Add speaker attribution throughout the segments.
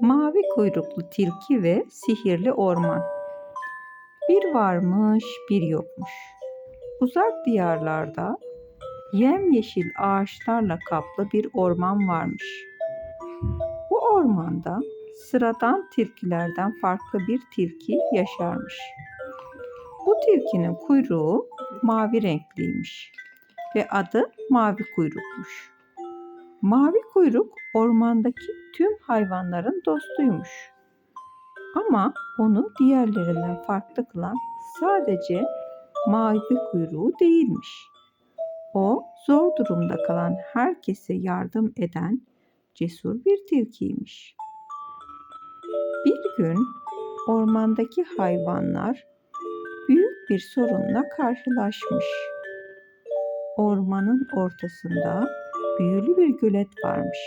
Speaker 1: Mavi kuyruklu tilki ve sihirli orman. Bir varmış, bir yokmuş. Uzak diyarlarda yemyeşil ağaçlarla kaplı bir orman varmış. Bu ormanda sıradan tilkilerden farklı bir tilki yaşarmış. Bu tilkinin kuyruğu mavi renkliymiş ve adı mavi kuyrukmuş. Mavi kuyruk ormandaki tüm hayvanların dostuymuş. Ama onu diğerlerinden farklı kılan sadece mavi kuyruğu değilmiş. O zor durumda kalan herkese yardım eden cesur bir tilkiymiş. Bir gün ormandaki hayvanlar büyük bir sorunla karşılaşmış. Ormanın ortasında büyülü bir gölet varmış.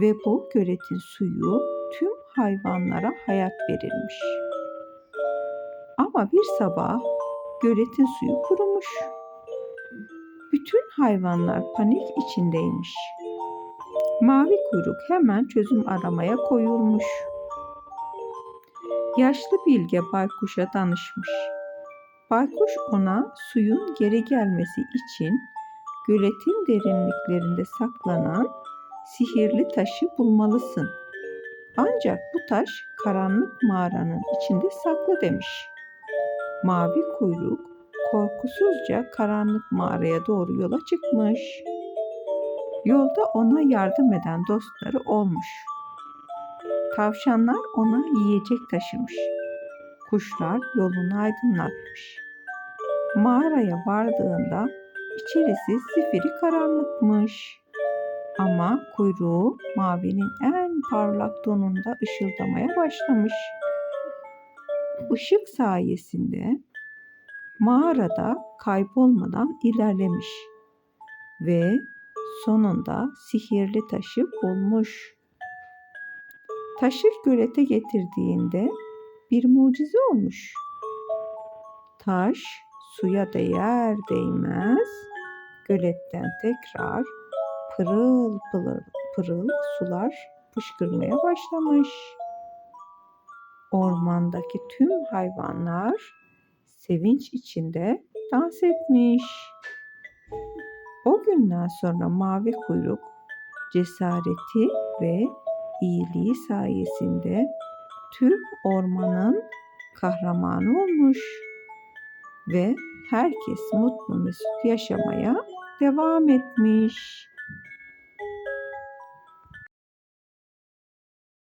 Speaker 1: Ve bu göletin suyu tüm hayvanlara hayat verirmiş. Ama bir sabah göletin suyu kurumuş. Bütün hayvanlar panik içindeymiş. Mavi kuyruk hemen çözüm aramaya koyulmuş. Yaşlı bilge baykuşa danışmış. Baykuş ona suyun geri gelmesi için göletin derinliklerinde saklanan sihirli taşı bulmalısın. Ancak bu taş karanlık mağaranın içinde saklı demiş. Mavi kuyruk korkusuzca karanlık mağaraya doğru yola çıkmış. Yolda ona yardım eden dostları olmuş. Tavşanlar ona yiyecek taşımış. Kuşlar yolunu aydınlatmış. Mağaraya vardığında İçerisi zifiri karanlıkmış. Ama kuyruğu mavinin en parlak donunda ışıldamaya başlamış. Işık sayesinde mağarada kaybolmadan ilerlemiş ve sonunda sihirli taşı bulmuş. Taşı gölete getirdiğinde bir mucize olmuş. Taş suya değer değmez göletten tekrar pırıl pırıl pırıl sular fışkırmaya başlamış. Ormandaki tüm hayvanlar sevinç içinde dans etmiş. O günden sonra mavi kuyruk cesareti ve iyiliği sayesinde tüm ormanın kahramanı olmuş ve herkes mutlu mesut yaşamaya devam etmiş.